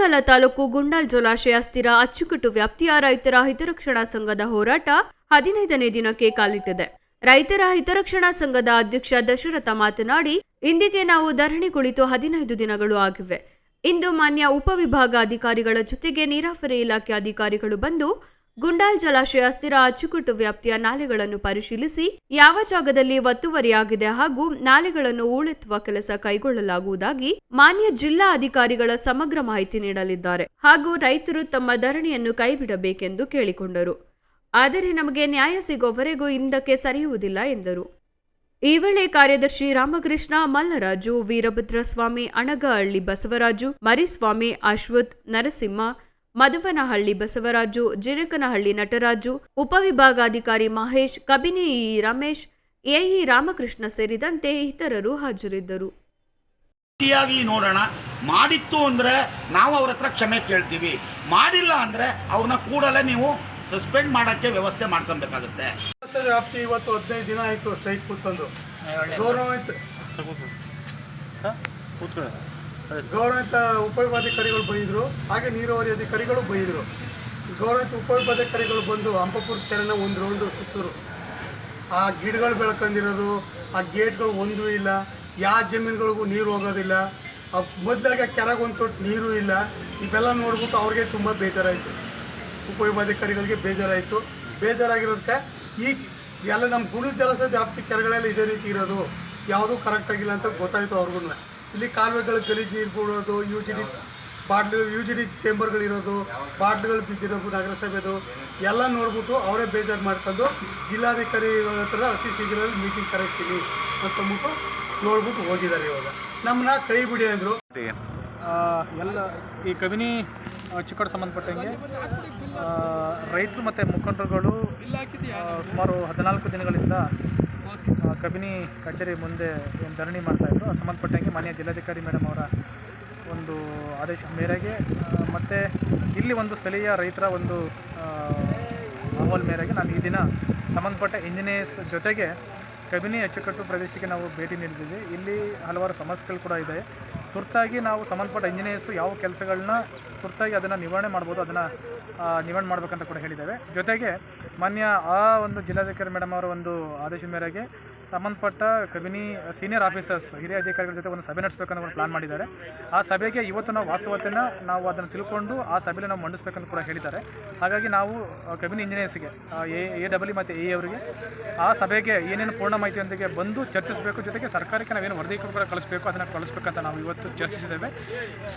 ಕೊಳ್ಳೇಗಾಲ ತಾಲೂಕು ಗುಂಡಾಲ್ ಜಲಾಶಯ ಸ್ಥಿರ ಅಚ್ಚುಕಟ್ಟು ವ್ಯಾಪ್ತಿಯ ರೈತರ ಹಿತರಕ್ಷಣಾ ಸಂಘದ ಹೋರಾಟ ಹದಿನೈದನೇ ದಿನಕ್ಕೆ ಕಾಲಿಟ್ಟಿದೆ. ರೈತರ ಹಿತರಕ್ಷಣಾ ಸಂಘದ ಅಧ್ಯಕ್ಷ ದಶರಥ ಮಾತನಾಡಿ, ಇಂದಿಗೆ ನಾವು ಧರಣಿ ಕುಳಿತು ಹದಿನೈದು ದಿನಗಳು ಆಗಿವೆ. ಇಂದು ಮಾನ್ಯ ಉಪವಿಭಾಗ ಅಧಿಕಾರಿಗಳ ಜೊತೆಗೆ ನೀರಾವರಿ ಇಲಾಖೆ ಅಧಿಕಾರಿಗಳು ಬಂದು ಗುಂಡಾಲ್ ಜಲಾಶಯ ಸ್ಥಿರ ಅಚ್ಚುಕಟ್ಟು ವ್ಯಾಪ್ತಿಯ ನಾಲೆಗಳನ್ನು ಪರಿಶೀಲಿಸಿ ಯಾವ ಜಾಗದಲ್ಲಿ ಒತ್ತುವರಿಯಾಗಿದೆ ಹಾಗೂ ನಾಲೆಗಳನ್ನು ಹೂಳೆತ್ತುವ ಕೆಲಸ ಕೈಗೊಳ್ಳಲಾಗುವುದಾಗಿ ಮಾನ್ಯ ಜಿಲ್ಲಾ ಅಧಿಕಾರಿಗಳ ಸಮಗ್ರ ಮಾಹಿತಿ ನೀಡಲಿದ್ದಾರೆ ಹಾಗೂ ರೈತರು ತಮ್ಮ ಧರಣಿಯನ್ನು ಕೈಬಿಡಬೇಕೆಂದು ಕೇಳಿಕೊಂಡರು. ಆದರೆ ನಮಗೆ ನ್ಯಾಯ ಸಿಗೋವರೆಗೂ ಹಿಂದಕ್ಕೆ ಸರಿಯುವುದಿಲ್ಲ ಎಂದರು. ಈ ವೇಳೆ ಕಾರ್ಯದರ್ಶಿ ರಾಮಕೃಷ್ಣ, ಮಲ್ಲರಾಜು, ವೀರಭದ್ರಸ್ವಾಮಿ, ಅಣಗಹಳ್ಳಿ ಬಸವರಾಜು, ಮರಿಸ್ವಾಮಿ, ಅಶ್ವಥ್, ನರಸಿಂಹ ಮಧುವನಹಳ್ಳಿ ಬಸವರಾಜು ಜಿರಕನಹಳ್ಳಿ ನಟರಾಜು ಉಪವಿಭಾಗಾಧಿಕಾರಿ ಮಹೇಶ್ ಕಬಿನಿ ಇ. ರಮೇಶ್ ಎಇ ರಾಮಕೃಷ್ಣ ಸೇರಿದಂತೆ ಇತರರು ಹಾಜರಿದ್ದರು. ನೋಡೋಣ. ಮಾಡಿತ್ತು ಅಂದರೆ ನಾವು ಅವ್ರ ಹತ್ರ ಕ್ಷಮೆ ಕೇಳ್ತೀವಿ. ಮಾಡಿಲ್ಲ ಅಂದರೆ ಅವ್ರನ್ನ ಕೂಡಲೇ ನೀವು ಸಸ್ಪೆಂಡ್ ಮಾಡೋಕ್ಕೆ ವ್ಯವಸ್ಥೆ ಮಾಡ್ಕೊಬೇಕಾಗುತ್ತೆ. ವ್ಯಾಪ್ತಿ ಇವತ್ತು ಹದಿನೈದು ದಿನ ಆಯಿತು ಸ್ಟ್ರೈಕ್ ಕೂತ್ಕೊಂಡು. ಗೌರವಿತ ಗೌರವಿತ ಉಪವಿಭಾಧಿಕಾರಿಗಳು ಬೈದರು ಹಾಗೆ ನೀರಾವರಿ ಅಧಿಕಾರಿಗಳು ಬೈದರು ಗೌರವಿತ ಉಪವಿಭಾಧಿಕಾರಿಗಳು ಬಂದು ಹಂಪಪುರ ಕೆರೆನ ಒಂದು ರೌಂಡು ಸುತ್ತರು. ಆ ಗಿಡಗಳು ಬೆಳ್ಕೊಂಡಿರೋದು, ಆ ಗೇಟ್ಗಳು ಒಂದೂ ಇಲ್ಲ. ಯಾವ ಜಮೀನುಗಳಿಗೂ ನೀರು ಹೋಗೋದಿಲ್ಲ. ಆ ಮೊದಲಾಗ ಕೆರೆಗೆ ಒಂದು ತೊಟ್ಟು ನೀರು ಇಲ್ಲ. ಇವೆಲ್ಲ ನೋಡ್ಬಿಟ್ಟು ಅವ್ರಿಗೆ ತುಂಬ ಬೇಜಾರಾಯಿತು. ಉಪವಿಭಾಧಿಕಾರಿಗಳಿಗೆ ಬೇಜಾರಾಯಿತು. ಬೇಜಾರಾಗಿರೋದಕ್ಕೆ ಈ ಎಲ್ಲ ನಮ್ಮ ಗುಣ ಜಲಸ ಜಾಸ್ತಿ ಕೆರೆಗಳೆಲ್ಲ ಇದೇ ರೀತಿ ಇರೋದು. ಯಾವುದೂ ಕರೆಕ್ಟಾಗಿಲ್ಲ ಅಂತ ಗೊತ್ತಾಯಿತು ಅವ್ರಿಗೂ ಇಲ್ಲಿ ಕಾಲುವೆಗಳು ಗಲೀಜು ಇರ್ಬಿಡೋದು ಬಿಡೋದು U G D bottle U G D ಚೇಂಬರ್ಗಳಿರೋದು ಬಾಟ್ಲುಗಳು ಬಿದ್ದಿರೋದು, ನಗರಸಭೆದು ಎಲ್ಲ ನೋಡ್ಬಿಟ್ಟು ಅವರೇ ಬೇಜಾರು ಮಾಡ್ಕೊಂಡು ಜಿಲ್ಲಾಧಿಕಾರಿಗಳ ಹತ್ರ ಅತಿ ಶೀಘ್ರದಲ್ಲಿ ಮೀಟಿಂಗ್ ಕರೆಕ್ತೀನಿ ಅಂತಂದ್ಬಿಟ್ಟು ನೋಡ್ಬಿಟ್ಟು ಹೋಗಿದ್ದಾರೆ ಇವಾಗ. ನಮ್ಮನ್ನ ಕೈ ಬಿಡಿ ಅಂದರು. ಎಲ್ಲ ಈ ಕಬಿನಿ ಚಿಕ್ಕಡ ಸಂಬಂಧಪಟ್ಟಂಗೆ ರೈತರು ಮತ್ತು ಮುಖಂಡರುಗಳು ಸುಮಾರು ಹದಿನಾಲ್ಕು ದಿನಗಳಿಂದ ಕಬಿನಿ ಕಚೇರಿ ಮುಂದೆ ಏನು ಧರಣಿ ಮಾಡ್ತಾಯಿದ್ರು ಸಂಬಂಧಪಟ್ಟಂಗೆ ಮಾನ್ಯ ಜಿಲ್ಲಾಧಿಕಾರಿ ಮೇಡಮ್ ಅವರ ಒಂದು ಆದೇಶದ ಮೇರೆಗೆ ಮತ್ತು ಇಲ್ಲಿ ಒಂದು ಸ್ಥಳೀಯ ರೈತರ ಒಂದು ಅಹವಾಲ್ ಮೇರೆಗೆ ನಾನು ಈ ದಿನ ಸಂಬಂಧಪಟ್ಟ ಇಂಜಿನಿಯರ್ಸ್ ಜೊತೆಗೆ ಕಬಿನಿ ಅಚ್ಚುಕಟ್ಟು ಪ್ರದೇಶಕ್ಕೆ ನಾವು ಭೇಟಿ ನೀಡಿದ್ದೀವಿ. ಇಲ್ಲಿ ಹಲವಾರು ಸಮಸ್ಯೆಗಳು ಕೂಡ ಇದೆ. ತುರ್ತಾಗಿ ನಾವು ಸಂಬಂಧಪಟ್ಟ ಇಂಜಿನಿಯರ್ಸು ಯಾವ ಕೆಲಸಗಳನ್ನ ತುರ್ತಾಗಿ ಅದನ್ನು ನಿವಾರಣೆ ಮಾಡ್ಬೋದು, ಅದನ್ನು ನಿವಾರಣೆ ಮಾಡಬೇಕಂತ ಕೂಡ ಹೇಳಿದ್ದೇವೆ. ಜೊತೆಗೆ ಮಾನ್ಯ ಆ ಒಂದು ಜಿಲ್ಲಾಧಿಕಾರಿ ಮೇಡಮ್ ಅವರ ಒಂದು ಆದೇಶದ ಮೇರೆಗೆ ಸಂಬಂಧಪಟ್ಟ ಕಬಿನಿ ಸೀನಿಯರ್ ಆಫೀಸರ್ಸ್ ಹಿರಿಯ ಅಧಿಕಾರಿಗಳ ಜೊತೆ ಒಂದು ಸಭೆ ನಡೆಸಬೇಕಂತ ಒಂದು ಪ್ಲಾನ್ ಮಾಡಿದ್ದಾರೆ. ಆ ಸಭೆಗೆ ಇವತ್ತು ನಾವು ವಾಸ್ತವತೆಯನ್ನು ನಾವು ಅದನ್ನು ತಿಳ್ಕೊಂಡು ಆ ಸಭೆಯಲ್ಲಿ ನಾವು ಮಂಡಿಸ್ಬೇಕಂತ ಕೂಡ ಹೇಳಿದ್ದಾರೆ. ಹಾಗಾಗಿ ನಾವು ಕಬಿನಿ ಇಂಜಿನಿಯರ್ಸ್ಗೆ ಎ ಎ ಡಬ್ಲ್ಯೂ ಮತ್ತು ಎ ಅವರಿಗೆ ಆ ಸಭೆಗೆ ಏನೇನು ಪೂರ್ಣ ಮಾಹಿತಿಯೊಂದಿಗೆ ಬಂದು ಚರ್ಚಿಸಬೇಕು, ಜೊತೆಗೆ ಸರ್ಕಾರಕ್ಕೆ ನಾವೇನು ವರದಿ ಕೂಡ ಕಳಿಸ್ಬೇಕು, ಅದನ್ನು ಕಳಿಸ್ಬೇಕಂತ ನಾವು ಇವತ್ತು ಚರ್ಚಿಸಿದ್ದೇವೆ ಸದ್ಯ